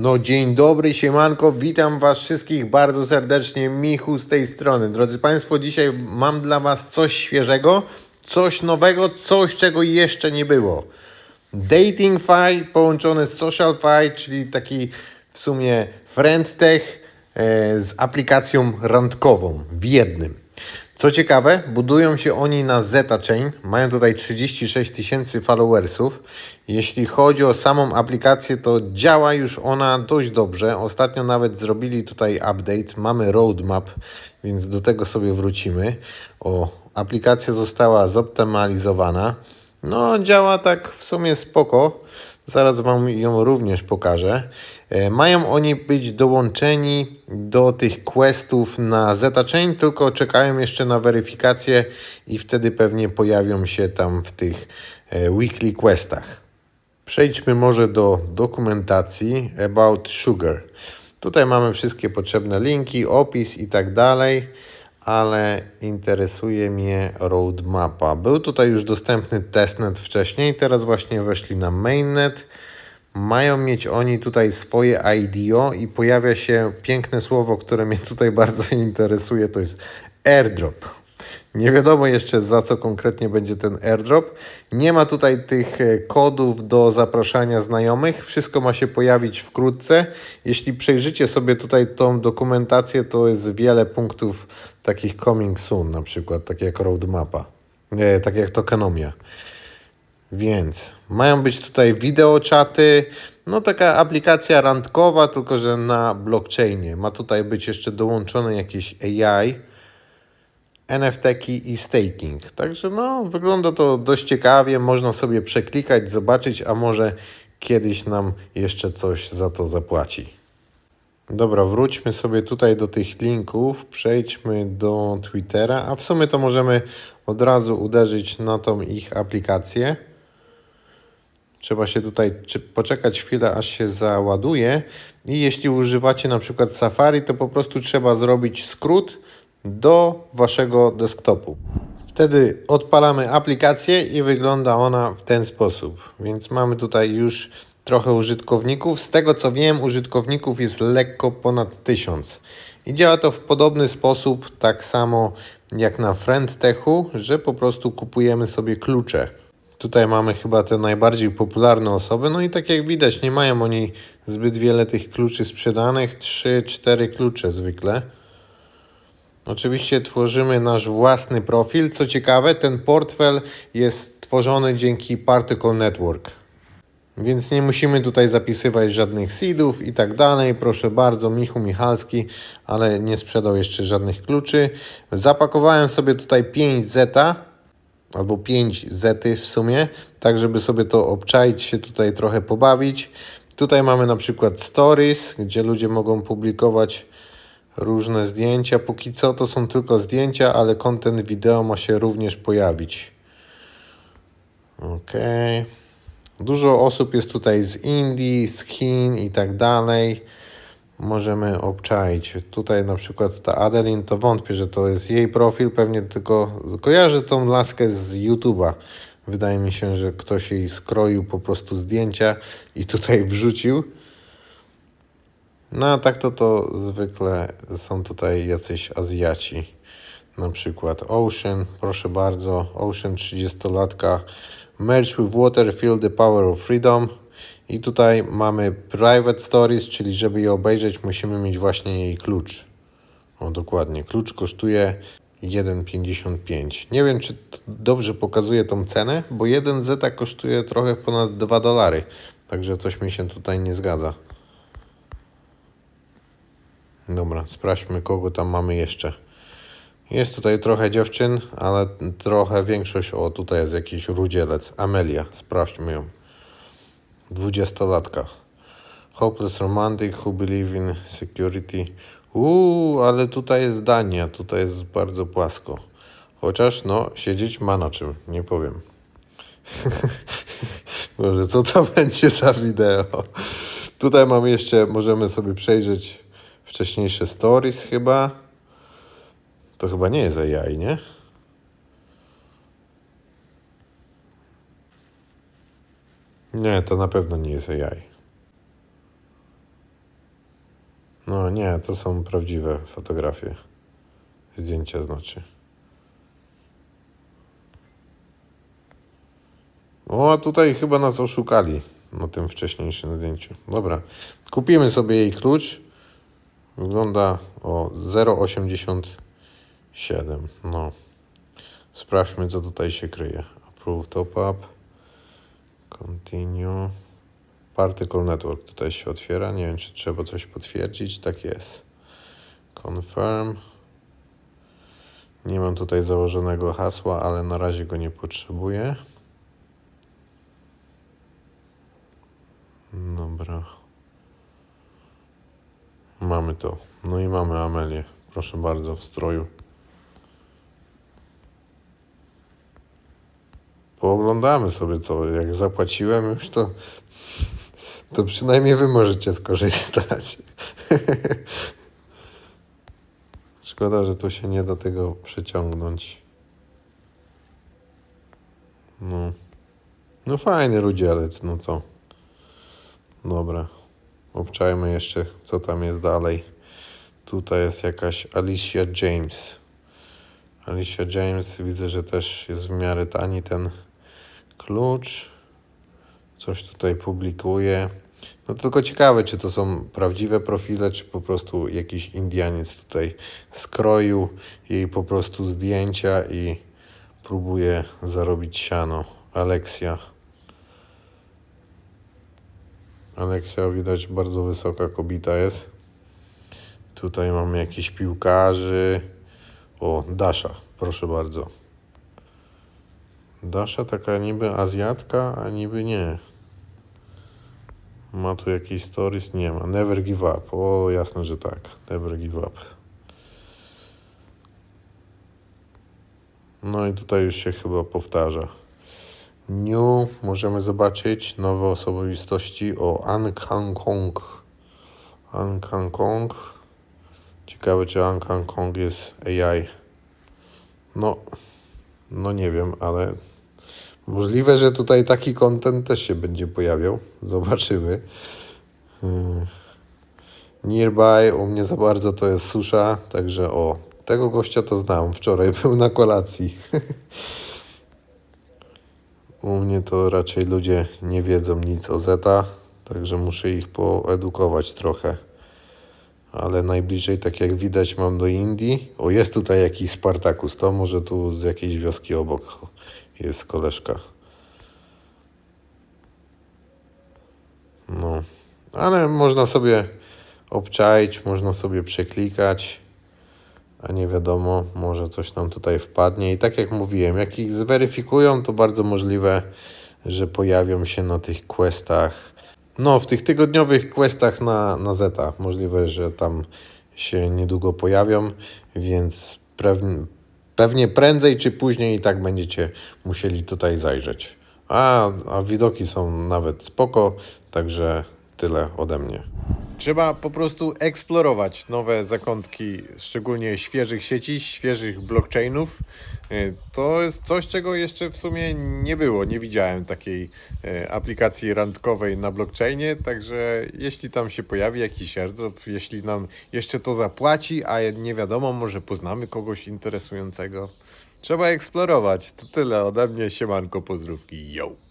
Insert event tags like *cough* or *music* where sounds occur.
No dzień dobry, siemanko, witam was wszystkich bardzo serdecznie, Michu z tej strony. Drodzy Państwo, dzisiaj mam dla was coś świeżego, coś nowego, coś czego jeszcze nie było. Dating Fi połączone z Social Fi, czyli taki w sumie friend tech e, z aplikacją randkową w jednym. Co ciekawe, budują się oni na Zeta Chain. Mają tutaj 36 tysięcy followersów. Jeśli chodzi o samą aplikację, to działa już ona dość dobrze. Ostatnio nawet zrobili tutaj update. Mamy roadmap, więc do tego sobie wrócimy. O, aplikacja została zoptymalizowana. No, działa tak w sumie spoko. Zaraz Wam ją również pokażę. E, Mają oni być dołączeni do tych questów na Zeta Chain, tylko czekają jeszcze na weryfikację i wtedy pewnie pojawią się tam w tych e, weekly questach. Przejdźmy może do dokumentacji About Sugar. Tutaj mamy wszystkie potrzebne linki, opis i tak dalej, ale interesuje mnie roadmapa. Był tutaj już dostępny testnet wcześniej, teraz właśnie weszli na mainnet. Mają mieć oni tutaj swoje IDO i pojawia się piękne słowo, które mnie tutaj *laughs* bardzo interesuje, to jest airdrop. Nie wiadomo jeszcze za co konkretnie będzie ten airdrop. Nie ma tutaj tych e, kodów do zapraszania znajomych. Wszystko ma się pojawić wkrótce. Jeśli przejrzycie sobie tutaj tą dokumentację, to jest wiele punktów takich coming soon, na przykład tak jak roadmapa, e, tak jak tokenomia. Więc mają być tutaj wideoczaty, no taka aplikacja randkowa, tylko że na blockchainie. Ma tutaj być jeszcze dołączone jakieś AI, NFT-ki i staking. Także no, wygląda to dość ciekawie, można sobie przeklikać, zobaczyć, a może kiedyś nam jeszcze coś za to zapłaci. Dobra, wróćmy sobie tutaj do tych linków, przejdźmy do Twittera, a w sumie to możemy od razu uderzyć na tą ich aplikację. Trzeba się tutaj poczekać chwilę, aż się załaduje. I jeśli używacie na przykład Safari, to po prostu trzeba zrobić skrót do waszego desktopu. Wtedy odpalamy aplikację i wygląda ona w ten sposób. Więc mamy tutaj już trochę użytkowników. Z tego co wiem, użytkowników jest lekko ponad 1000. I działa to w podobny sposób, tak samo jak na FriendTechu, że po prostu kupujemy sobie klucze. Tutaj mamy chyba te najbardziej popularne osoby, no i tak jak widać, nie mają oni zbyt wiele tych kluczy sprzedanych, 3-4 klucze zwykle. Oczywiście tworzymy nasz własny profil. Co ciekawe, ten portfel jest tworzony dzięki Particle Network. Więc nie musimy tutaj zapisywać żadnych seedów i tak dalej. Proszę bardzo, Michu Michalski, ale nie sprzedał jeszcze żadnych kluczy. Zapakowałem sobie tutaj 5 zeta, albo 5 zety w sumie, tak żeby sobie to obczaić, się tutaj trochę pobawić. Tutaj mamy na przykład stories, gdzie ludzie mogą publikować różne zdjęcia. Póki co to są tylko zdjęcia, ale content wideo ma się również pojawić. Ok. Dużo osób jest tutaj z Indii, z Chin i tak dalej. Możemy obczaić. Tutaj na przykład ta Adeline, to wątpię, że to jest jej profil. Pewnie tylko kojarzę tą laskę z YouTube'a. Wydaje mi się, że ktoś jej skroił po prostu zdjęcia i tutaj wrzucił. No a tak to to zwykle są tutaj jacyś Azjaci. Na przykład Ocean, proszę bardzo, Ocean 30-latka. Merge with water, feel the power of freedom. I tutaj mamy private stories, czyli żeby je obejrzeć musimy mieć właśnie jej klucz. O dokładnie, klucz kosztuje 1,55. Nie wiem czy dobrze pokazuje tą cenę, bo 1 zeta kosztuje trochę ponad 2 dolary. Także coś mi się tutaj nie zgadza. Dobra, sprawdźmy kogo tam mamy jeszcze. Jest tutaj trochę dziewczyn, ale trochę większość, o tutaj jest jakiś rudzielec, Amelia, sprawdźmy ją. Dwudziestolatka. Hopeless romantic who believe in security. Uuu, ale tutaj jest Dania, tutaj jest bardzo płasko. Chociaż no, siedzieć ma na czym, nie powiem. *laughs* Może co to będzie za wideo? Tutaj mamy jeszcze, możemy sobie przejrzeć wcześniejsze stories chyba. To chyba nie jest AI, nie? Nie, to na pewno nie jest AI. No nie, to są prawdziwe fotografie. Zdjęcia znaczy. O, a tutaj chyba nas oszukali na tym wcześniejszym zdjęciu. Dobra, kupimy sobie jej klucz. Wygląda o 0,87. No. Sprawdźmy, co tutaj się kryje. Approve top up. Continue. Particle Network tutaj się otwiera. Nie wiem, czy trzeba coś potwierdzić. Tak jest. Confirm. Nie mam tutaj założonego hasła, ale na razie go nie potrzebuję. Dobra. Mamy to. No i mamy Amelię. Proszę bardzo, w stroju. Pooglądamy sobie co. Jak zapłaciłem już to, to przynajmniej wy możecie skorzystać. *laughs* Szkoda, że tu się nie da tego przeciągnąć. No. No fajnie ludzie, ale c- no co. Dobra. Obczajmy jeszcze, co tam jest dalej. Tutaj jest jakaś Alicia James. Alicia James, widzę, że też jest w miarę tani ten klucz. Coś tutaj publikuje. No tylko ciekawe, czy to są prawdziwe profile, czy po prostu jakiś Indianiec tutaj skroił jej po prostu zdjęcia i próbuje zarobić siano. Aleksja. Aleksja widać bardzo wysoka kobieta jest. Tutaj mamy jakichś piłkarzy. O, Dasha, proszę bardzo. Dasha taka niby Azjatka, a niby nie. Ma tu jakieś stories? Nie ma. Never give up. O, jasne, że tak. Never give up. No i tutaj już się chyba powtarza. New, możemy zobaczyć nowe osobistości o An Kang Kong. An Kang Kong. Ciekawe, czy An Kang Kong jest AI. No, no nie wiem, ale możliwe, że tutaj taki content też się będzie pojawiał. Zobaczymy. Hmm. Nearby u mnie za bardzo to jest susza, także o, tego gościa to znam. Wczoraj był na kolacji. *laughs* U mnie to raczej ludzie nie wiedzą nic o Zeta, także muszę ich poedukować trochę. Ale najbliżej, tak jak widać, mam do Indii. O, jest tutaj jakiś Spartacus, to może tu z jakiejś wioski obok jest koleżka. No, ale można sobie obczaić, można sobie przeklikać, a nie wiadomo, może coś nam tutaj wpadnie. I tak jak mówiłem, jak ich zweryfikują, to bardzo możliwe, że pojawią się na tych questach. No, w tych tygodniowych questach na, na Zeta. Możliwe, że tam się niedługo pojawią, więc pewnie, pewnie prędzej czy później i tak będziecie musieli tutaj zajrzeć. A, a widoki są nawet spoko, także tyle ode mnie. Trzeba po prostu eksplorować nowe zakątki, szczególnie świeżych sieci, świeżych blockchainów. Y, To jest coś, czego jeszcze w sumie nie było. Nie widziałem takiej y, aplikacji randkowej na blockchainie, także jeśli tam się pojawi jakiś airdrop, jeśli nam jeszcze to zapłaci, a nie wiadomo, może poznamy kogoś interesującego. Trzeba eksplorować. To tyle ode mnie. Siemanko, pozdrówki. Yo!